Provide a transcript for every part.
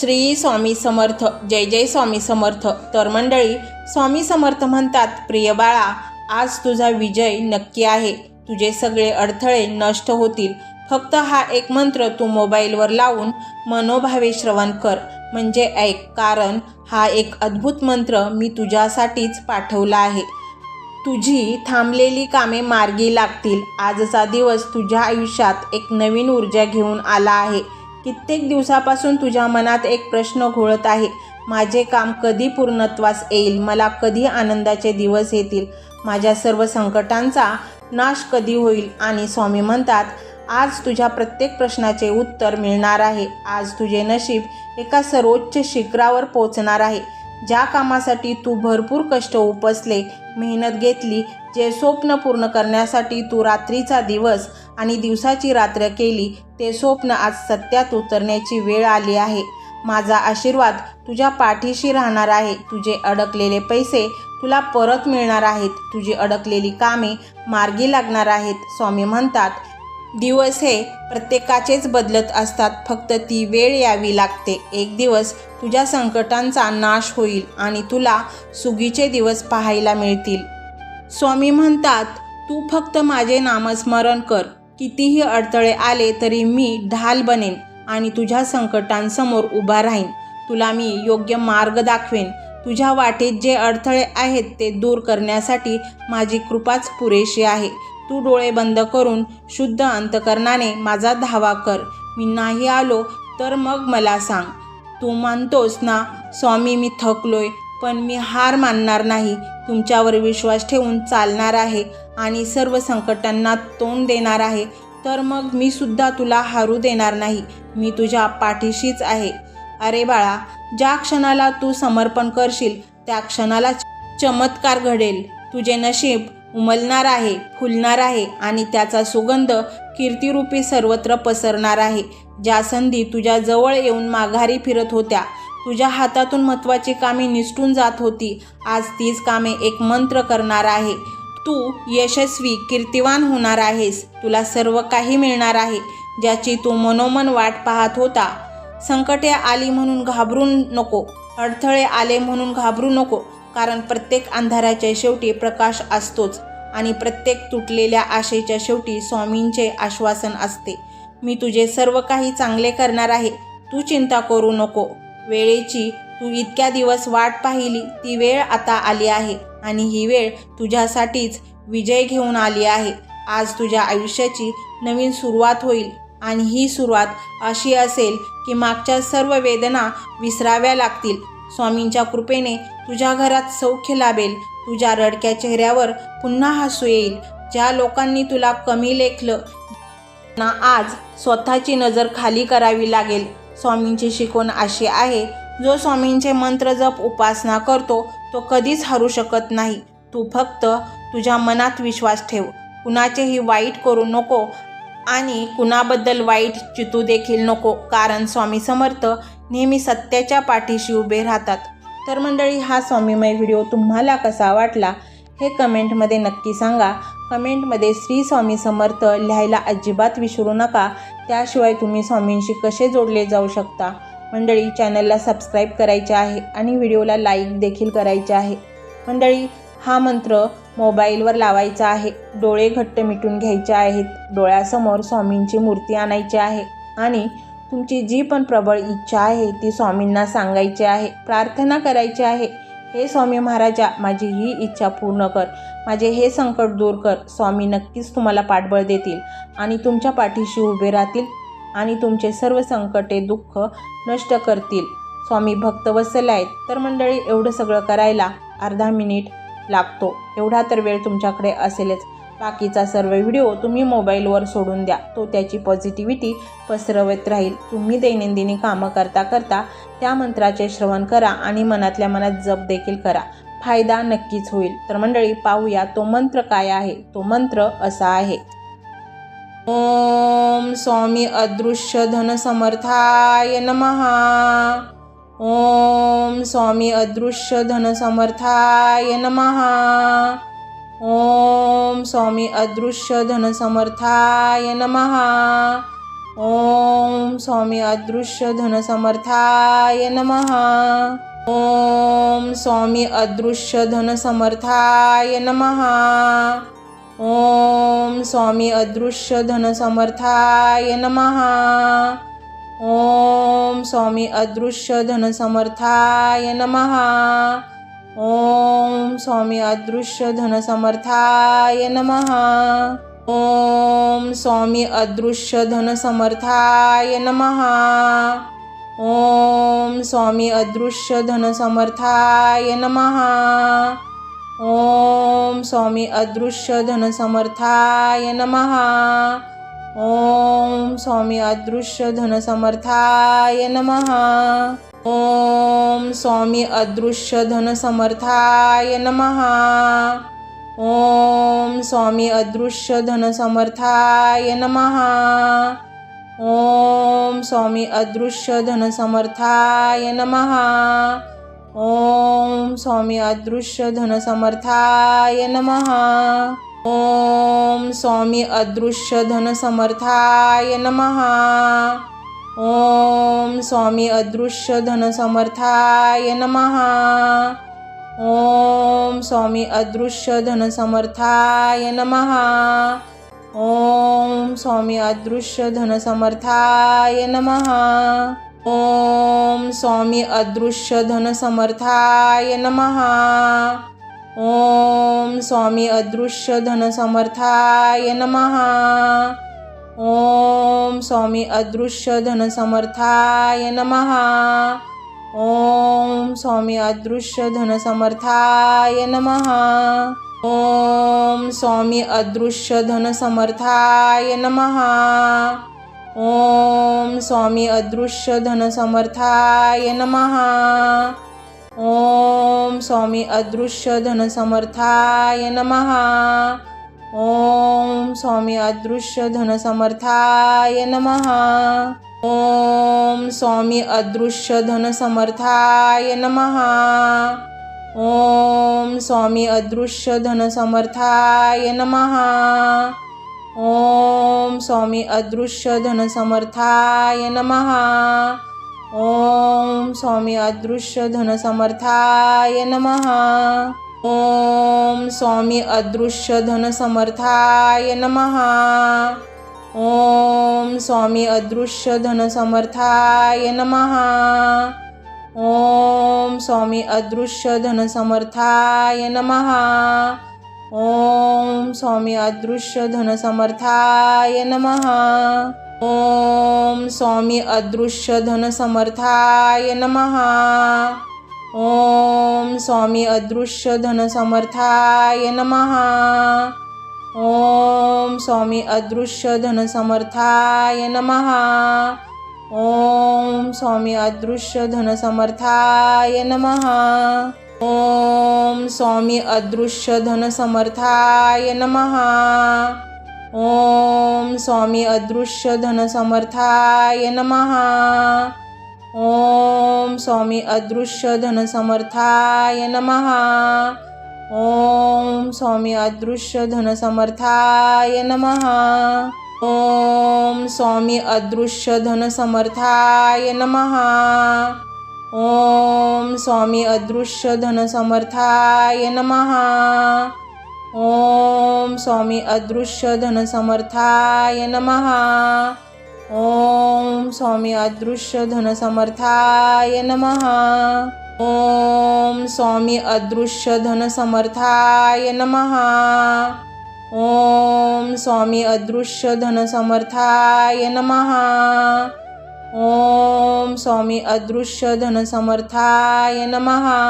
श्री स्वामी समर्थ जय जय स्वामी समर्थ. तर मंडळी स्वामी समर्थ म्हणतात प्रिय बाळा आज तुझा विजय नक्की आहे. तुझे सगळे अडथळे नष्ट होतील. फक्त हा एक मंत्र तू मोबाईलवर लावून मनोभावे श्रवण कर. म्हणजे ऐक कारण हा एक अद्भुत मंत्र मी तुझ्यासाठीच पाठवला आहे. तुझी थांबलेली कामे मार्गी लागतील. आजचा दिवस तुझ्या आयुष्यात एक नवीन ऊर्जा घेऊन आला आहे. कित्येक दिवसापासून तुझ्या मनात एक प्रश्न घोळत आहे. माझे काम कधी पूर्णत्वास येईल? मला कधी आनंदाचे दिवस येतील? माझ्या सर्व संकटांचा नाश कधी होईल? आणि स्वामी म्हणतात आज तुझ्या प्रत्येक प्रश्नाचे उत्तर मिळणार आहे. आज तुझे नशीब एका सर्वोच्च शिखरावर पोचणार आहे. ज्या कामासाठी तू भरपूर कष्ट उपसले मेहनत घेतली जे स्वप्न पूर्ण करण्यासाठी तू रात्रीचा दिवस आणि दिवसाची रात्र केली ते स्वप्न आज सत्यात उतरण्याची वेळ आली आहे. माझा आशीर्वाद तुझ्या पाठीशी राहणार आहे. तुझे अडकलेले पैसे तुला परत मिळणार आहेत. तुझी अडकलेली कामे मार्गी लागणार आहेत स्वामी म्हणतात. दिवस हे प्रत्येकाचेच बदलत असतात. फक्त ती वेळ यावी लागते. एक दिवस तुझ्या संकटांचा नाश होईल आणि तुला सुगीचे दिवस पाहायला मिळतील. स्वामी म्हणतात तू फक्त माझे नामस्मरण कर. कितीही अडथळे आले तरी मी ढाल बनेन आणि तुझ्या संकटांसमोर उभा राहीन. तुला मी योग्य मार्ग दाखवेन. तुझ्या वाटेत जे अडथळे आहेत ते दूर करण्यासाठी माझी कृपाच पुरेशी आहे. तू डोळे बंद करून शुद्ध अंतकरणाने माझा धावा कर. मी नाही आलो तर मग मला सांग. तू मानतोस ना स्वामी मी थकलोय पण मी हार मानणार नाही. तुमच्यावर विश्वास ठेवून चालणार आहे. आणि सर्व संकटांना तोंड देणार आहे तर मग मी सुद्धा तुला हारू देणार नाही. मी तुझ्या पाठीशीच आहे. अरे बाळा ज्या क्षणाला तू समर्पण करशील त्या क्षणाला चमत्कार घडेल. तुझे नशीब उमलणार आहे फुलणार आहे आणि त्याचा सुगंध कीर्तिरूपी सर्वत्र पसरणार आहे. ज्या संधी तुझ्या जवळ येऊन माघारी फिरत होत्या तुझ्या हातातून महत्त्वाची कामे निसटून जात होती आज तीच कामे एक मंत्र करणार आहे. तू यशस्वी कीर्तिवान होणार आहेस. तुला सर्व काही मिळणार आहे ज्याची तू मनोमन वाट पाहत होता. संकटे आली म्हणून घाबरून नको. अडथळे आले म्हणून घाबरू नको कारण प्रत्येक अंधाराच्या शेवटी प्रकाश असतोच आणि प्रत्येक तुटलेल्या आशेच्या शेवटी स्वामींचे आश्वासन असते. मी तुझे सर्व काही चांगले करणार आहे. तू चिंता करू नको. वेळेची तू इतक्या दिवस वाट पाहिली ती वेळ आता आली आहे. आणि ही वेळ तुझ्यासाठीच विजय घेऊन आली आहे. आज तुझ्या आयुष्याची नवीन सुरुवात होईल आणि ही सुरुवात अशी असेल की मागच्या सर्व वेदना विसराव्या लागतील. स्वामींच्या कृपेने तुझ्या घरात सौख्य लाभेल. तुझ्या रडक्या चेहऱ्यावर पुन्हा हसू येईल. ज्या लोकांनी तुला कमी लेखलं ना आज स्वतःची नजर खाली करावी लागेल. स्वामींची शिकवण अशी आहे जो स्वामींचे मंत्र जप उपासना करतो तो कधीच हरू शकत नाही. तू फक्त तुझ्या मनात विश्वास ठेव. कुणाचेही वाईट करू नको आणि कुणाबद्दल वाईट चितू देखील नको. कारण स्वामी समर्थ नेहमी सत्याच्या पाठीशी उभे राहतात. तर मंडळी हा स्वामीमय व्हिडिओ तुम्हाला कसा वाटला हे कमेंटमध्ये नक्की सांगा. कमेंटमध्ये श्री स्वामी समर्थ लिहायला अजिबात विसरू नका. त्याशिवाय तुम्ही स्वामींशी कसे जोडले जाऊ शकता? मंडळी चॅनलला सबस्क्राईब करायचे आहे आणि व्हिडिओला लाईक देखील करायचे आहे. मंडळी हा मंत्र मोबाईलवर लावायचा आहे. डोळे घट्ट मिटून घ्यायचे आहेत. डोळ्यासमोर स्वामींची मूर्ती आणायची आहे. आणि तुमची जी पण प्रबळ इच्छा आहे ती स्वामींना सांगायची आहे. प्रार्थना करायची आहे. हे स्वामी महाराजा माझी ही इच्छा पूर्ण कर. माझे हे संकट दूर कर. स्वामी नक्कीच तुम्हाला पाठबळ देतील आणि तुमच्या पाठीशी उभे राहतील. आणि तुमचे सर्व संकटे दुःख नष्ट करतील. स्वामी भक्त भक्तवत्सल आहेत तर मंडळी एवढं सगळं करायला अर्धा मिनिट लागतो. एवढा तर वेळ तुमच्याकडे असेलच. बाकीचा सर्व व्हिडिओ तुम्ही मोबाईलवर सोडून द्या. तो त्याची पॉझिटिव्हिटी पसरवत राहील. तुम्ही दैनंदिनी कामं करता करता त्या मंत्राचे श्रवण करा आणि मनातल्या मनात जप देखील करा. फायदा नक्कीच होईल. तर मंडळी पाहूया तो मंत्र काय आहे? तो मंत्र असा आहे. ओम स्वामी अदृश्य धन समर्थाय नमहा ओम स्वामी अदृश्य धन समर्थाय नमहा ओम स्वामी अदृश्य धन समर्थाय नमहा ओम स्वामी अदृश्य धनसमर्थाय नमहा ओम स्वामी अदृश्य धनसमर्थाय नमहा ओम स्वामी अदृश्य धनसमर्थाय नमहा ओम स्वामी अदृश्य धनसमर्थाय नमहा ओम स्वामी अदृश्य धनसमर्थाय नमहा ओम स्वामी अदृश्य धनसमर्थाय नमहा ओम स्वामी अदृश्य धनसमर्थाय नमहा ओम स्वामी अदृश्य धनसमर्थाय नमहा ओम स्वामी अदृश्य धनसमर्थाय नमहा ओम स्वामी अदृश्य धनसमर्थाय नमहा ओम स्वामी अदृश्य धनसमर्थाय नमहा ओम स्वामी अदृश्य धनसमर्थाय नमहा ओम स्वामी अदृश्य धनसमर्थाय नम। ओम स्वामी अदृश्य धनसमर्थाय नम। ओम स्वामी अदृश्य धनसमर्थाय नम। ओम स्वामी अदृश्य धनसमर्थाय नम। ओम स्वामी अदृश्य धनसमर्थाय नमः। ओम स्वामी अदृश्य धनसमर्थाय नमः। ओम स्वामी अदृश्य धनसमर्थाय नमः। ओम स्वामी अदृश्य धनसमर्थाय नमः। ओम स्वामी अदृश्य धनसमर्थाय नमः। ओम स्वामी अदृश्य धनसमर्थाय नमः। ओम स्वामी अदृश्य धनसमर्थाय नमहा ओम स्वामी अदृश्य धनसमर्थाय नमहा ओम स्वामी अदृश्य धनसमर्थाय नमहा ओम स्वामी अदृश्य धनसमर्थाय नमहा ओम स्वामी अदृश्य धनसमर्थाय नमहा ओम स्वामी अदृश्य धनसमर्थाय नमहा ओम स्वामी अदृश्य धनसमर्थाय नमहा ओम स्वामी अदृश्य धनसमर्थाय नमहा ओम स्वामी अदृश्य धनसमर्थाय नमहा ओम स्वामी अदृश्य धनसमर्थाय नमहा ओम स्वामी अदृश्य धनसमर्थाय नमः। ओम स्वामी अदृश्य धनसमर्थाय नमः। ओम स्वामी अदृश्य धनसमर्थाय नमः। ओम स्वामी अदृश्य धनसमर्थाय नमः। ओम स्वामी अदृश्य धनसमर्थाय नमः। ओम स्वामी अदृश्य धनसमर्थाय नमहा ओम स्वामी अदृश्य धनसमर्थाय नमहा ओम स्वामी अदृश्य धनसमर्थाय नमहा ओम स्वामी अदृश्य धनसमर्थाय नमहा ओम स्वामी अदृश्य धनसमर्थाय नमहा ओम स्वामी अदृश्य धनसमर्थाय नमहा ओम स्वामी अदृश्य धनसमर्थाय नमहा ओम स्वामी अदृश्य धनसमर्थाय नमहा ओम स्वामी अदृश्य धनसमर्थाय नमहा ओम स्वामी अदृश्य धनसमर्थाय नमहा ओम स्वामी अदृश्य धनसमर्थाय नमहा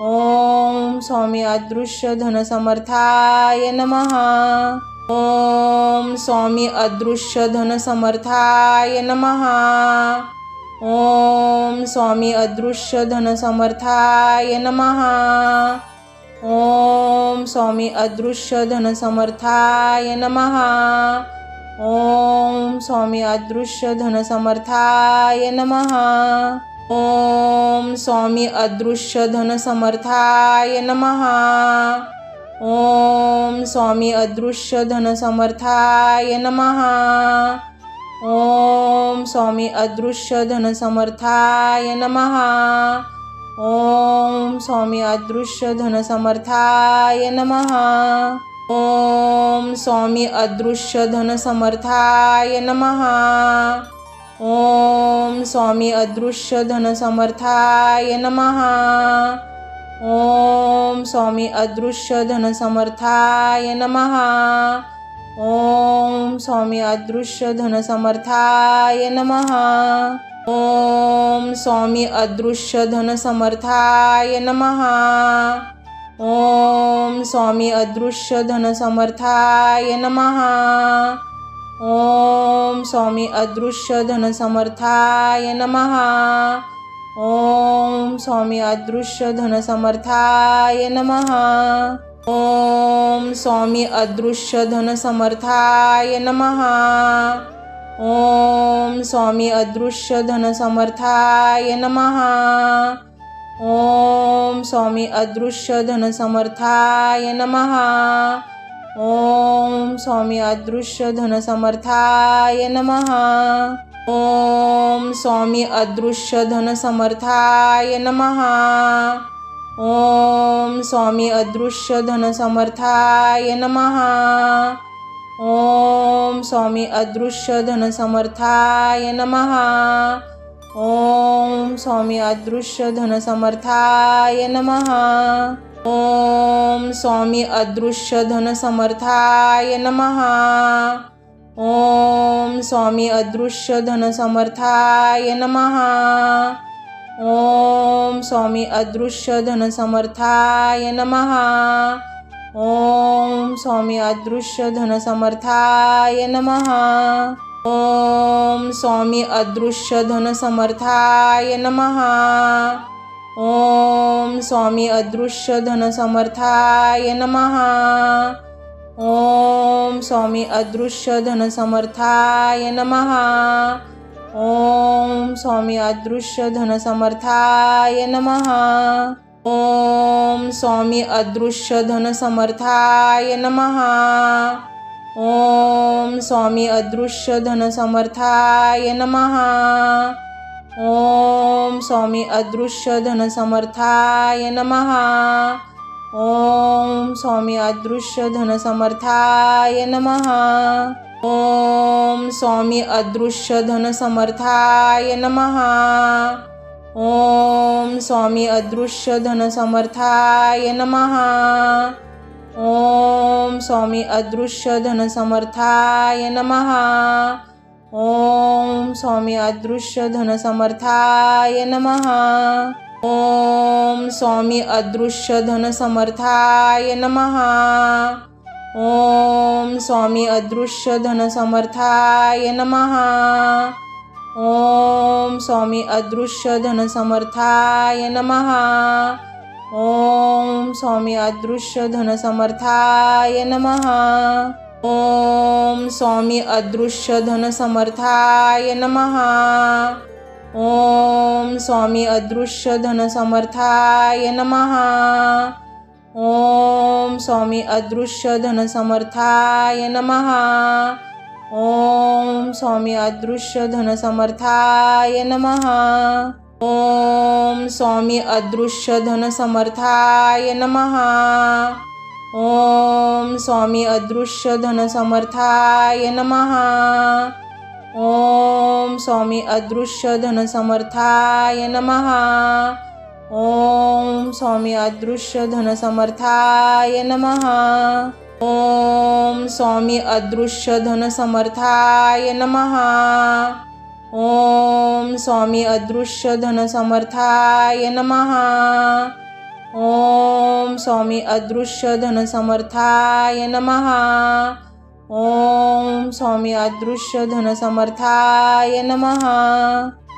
ओम स्वामी अदृश्य धनसमर्थाय नमहा ओम स्वामी अदृश्य धनसमर्थाय नमहा ओम स्वामी अदृश्य धनसमर्थाय नमहा ओम स्वामी अदृश्य धनसमर्थाय नमहा ओम स्वामी अदृश्य धनसमर्थाय नम। ओम स्वामी अदृश्य धनसमर्थाय नम। ओम स्वामी अदृश्य धनसमर्थाय नम। ओम स्वामी अदृश्य धनसमर्थाय नम। ओम स्वामी अदृश्य धनसमर्थाय नमः। ओम स्वामी अदृश्य धनसमर्थाय नमहा ओम स्वामी अदृश्य धनसमर्थाय नमहा ओम स्वामी अदृश्य धनसमर्थाय नमहा ओम स्वामी अदृश्य धनसमर्थाय नमहा ओम स्वामी अदृश्य धनसमर्थाय नमहा ओम स्वामी अदृश्य धनसमर्थाय नमहा ओम स्वामी अदृश्य धनसमर्थाय नमहा ओम स्वामी अदृश्य धनसमर्थाय नमहा ओम स्वामी अदृश्य धनसमर्थाय नमहा ओम स्वामी अदृश्य धनसमर्थाय नमहा ओम स्वामी अदृश्य धनसमर्थाय नमहा ओम स्वामी अदृश्य धनसमर्थाय नमहा ओम स्वामी अदृश्य धनसमर्थाय नमहा ओम स्वामी अदृश्य धनसमर्थाय नमहा ओम स्वामी अदृश्य धनसमर्थाय नमहा ओम स्वामी अदृश्य धनसमर्थाय नमः। ओम स्वामी अदृश्य धनसमर्थाय नमः। ओम स्वामी अदृश्य धनसमर्थाय नमः। ओम स्वामी अदृश्य धनसमर्थाय नमः। ओम स्वामी अदृश्य धनसमर्थाय नमः। ओम स्वामी अदृश्य धनसमर्थाय नमहा ओम स्वामी अदृश्य धनसमर्थाय नमहा ओम स्वामी अदृश्य धनसमर्थाय नमहा ओम स्वामी अदृश्य धनसमर्थाय नमहा ओम स्वामी अदृश्य धनसमर्थाय नमहा ओम स्वामी अदृश्य धनसमर्थाय नमहा ओम स्वामी अदृश्य धनसमर्थाय नमहा ओम स्वामी अदृश्य धनसमर्थाय नमहा ओम स्वामी अदृश्य धनसमर्थाय नमहा ओम स्वामी अदृश्य धनसमर्थाय नमहा ओम स्वामी अदृश्य धनसमर्थाय नमहा ओम स्वामी अदृश्य धनसमर्थाय नमहा ओम स्वामी अदृश्य धनसमर्थाय नमहा ओम स्वामी अदृश्य धनसमर्थाय नमहा ओम स्वामी अदृश्य धनसमर्थाय नमहा ओम स्वामी अदृश्य धनसमर्थाय नमः। ओम स्वामी अदृश्य धनसमर्थाय नमः। ओम स्वामी अदृश्य धनसमर्थाय नमः। ओम स्वामी अदृश्य धनसमर्थाय नमः। ओम स्वामी अदृश्य धनसमर्थाय नमः। ओम स्वामी अदृश्य धनसमर्थाय नमहा ओम स्वामी अदृश्य धनसमर्थाय नमहा ओम स्वामी अदृश्य धनसमर्थाय नमहा ओम स्वामी अदृश्य धनसमर्थाय नमहा ओम स्वामी अदृश्य धनसमर्थाय नमहा ओम स्वामी अदृश्य धनसमर्थाय नमहा ओम स्वामी अदृश्य धनसमर्थाय नमहा ओम स्वामी अदृश्य धनसमर्थाय नमहा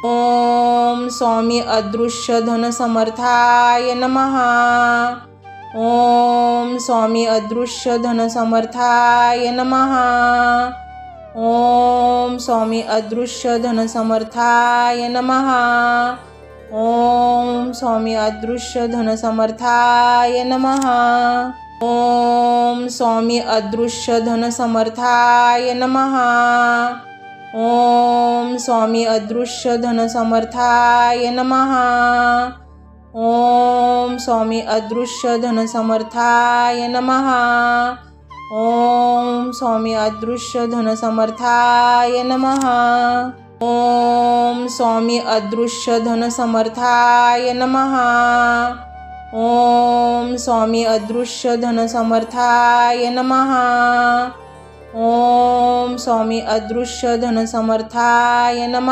ओम स्वामी अदृश्य धनसमर्थाय नमहा ओम स्वामी अदृश्य धनसमर्थाय नमहा ओम स्वामी अदृश्य धनसमर्थाय नमहा ओम स्वामी अदृश्य धनसमर्थाय नमहा ओम स्वामी अदृश्य धनसमर्थाय नमहा ओम स्वामी अदृश्य धनसमर्थाय नमहा ओम स्वामी अदृश्य धनसमर्थाय नमहा ओम स्वामी अदृश्य धनसमर्थाय नम। ओम स्वामी अदृश्य धनसमर्थाय नम। ओम स्वामी अदृश्य धनसमर्थाय नम। ओम स्वामी अदृश्य धनसमर्थाय नम।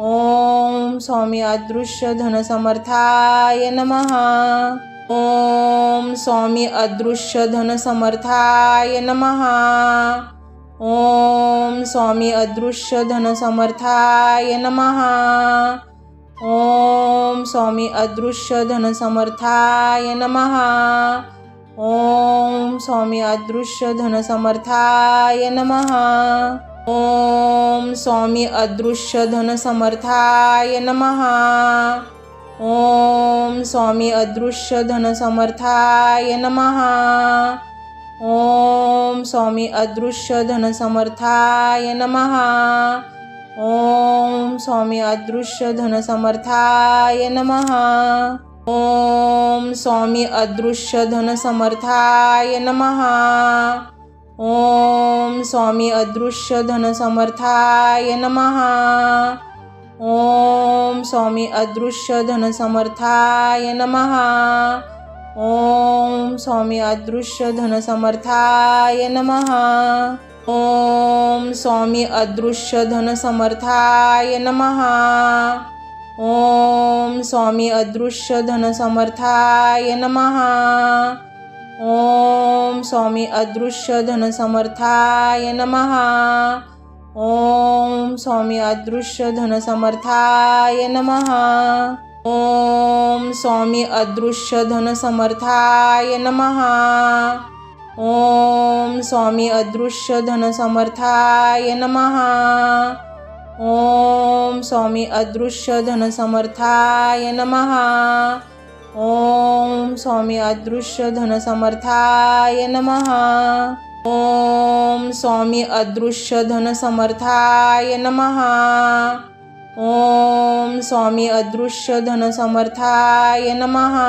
ओम स्वामी अदृश्य धनसमर्थाय नमः। ओम स्वामी अदृश्य धनसमर्थाय नमहा ओम स्वामी अदृश्य धनसमर्थाय नमहा ओम स्वामी अदृश्य धनसमर्थाय नमहा ओम स्वामी अदृश्य धनसमर्थाय नमहा ओम स्वामी अदृश्य धनसमर्थाय नमहा ओम स्वामी अदृश्य धनसमर्थाय नमहा ओम स्वामी अदृश्य धनसमर्थाय नमहा ओम स्वामी अदृश्य धनसमर्थाय नमहा ओम स्वामी अदृश्य धनसमर्थाय नमहा ओम स्वामी अदृश्य धनसमर्थाय नमहा ओम स्वामी अदृश्य धनसमर्थाय नमहा ओम स्वामी अदृश्य धनसमर्थाय नमहा ओम स्वामी अदृश्य धनसमर्थाय नमहा ओम स्वामी अदृश्य धनसमर्थाय नमहा ओम स्वामी अदृश्य धनसमर्थाय नमहा ओम स्वामी अदृश्य धनसमर्थाय नमः। ओम स्वामी अदृश्य धनसमर्थाय नमः। ओम स्वामी अदृश्य धनसमर्थाय नमः। ओम स्वामी अदृश्य धनसमर्थाय नमः। ओम स्वामी अदृश्य धनसमर्थाय नमः। ओम स्वामी अदृश्य धनसमर्थाय नमहा ओम स्वामी अदृश्य धनसमर्थाय नमहा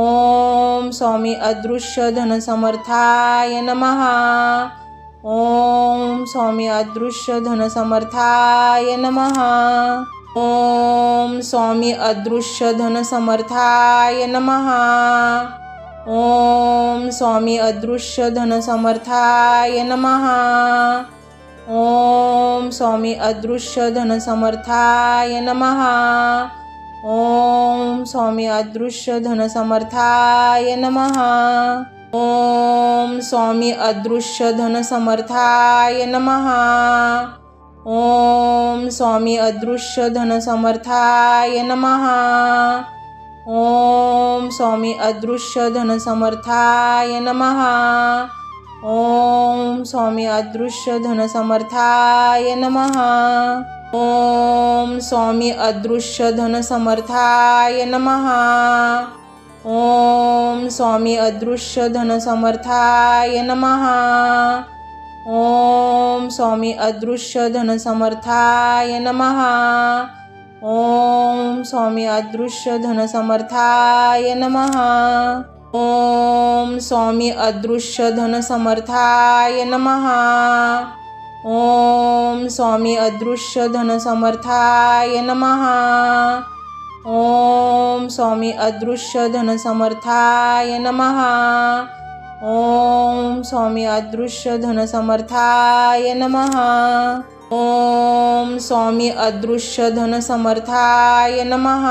ओम स्वामी अदृश्य धनसमर्थाय नमहा ओम स्वामी अदृश्य धनसमर्थाय नमहा ओम स्वामी अदृश्य धनसमर्थाय नमहा ओम स्वामी अदृश्य धनसमर्थाय नमहा ओम स्वामी अदृश्य धनसमर्थाय नमहा ओम स्वामी अदृश्य धनसमर्थाय नमहा ओम स्वामी अदृश्य धनसमर्थाय नमहा ओम स्वामी अदृश्य धनसमर्थाय नमहा ओम स्वामी अदृश्य धनसमर्थाय नमहा ओम स्वामी अदृश्य धनसमर्थाय नमहा ओम स्वामी अदृश्य धनसमर्थाय नमहा ओम स्वामी अदृश्य धनसमर्थाय नमहा ओम स्वामी अदृश्य धनसमर्थाय नमहा ओम स्वामी अदृश्य धनसमर्थाय नमः। ओम स्वामी अदृश्य धनसमर्थाय नमः। ओम स्वामी अदृश्य धनसमर्थाय नमः। ओम स्वामी अदृश्य धनसमर्थाय नमः। ओम स्वामी अदृश्य धनसमर्थाय नमः। ओम स्वामी अदृश्य धनसमर्थाय नमः.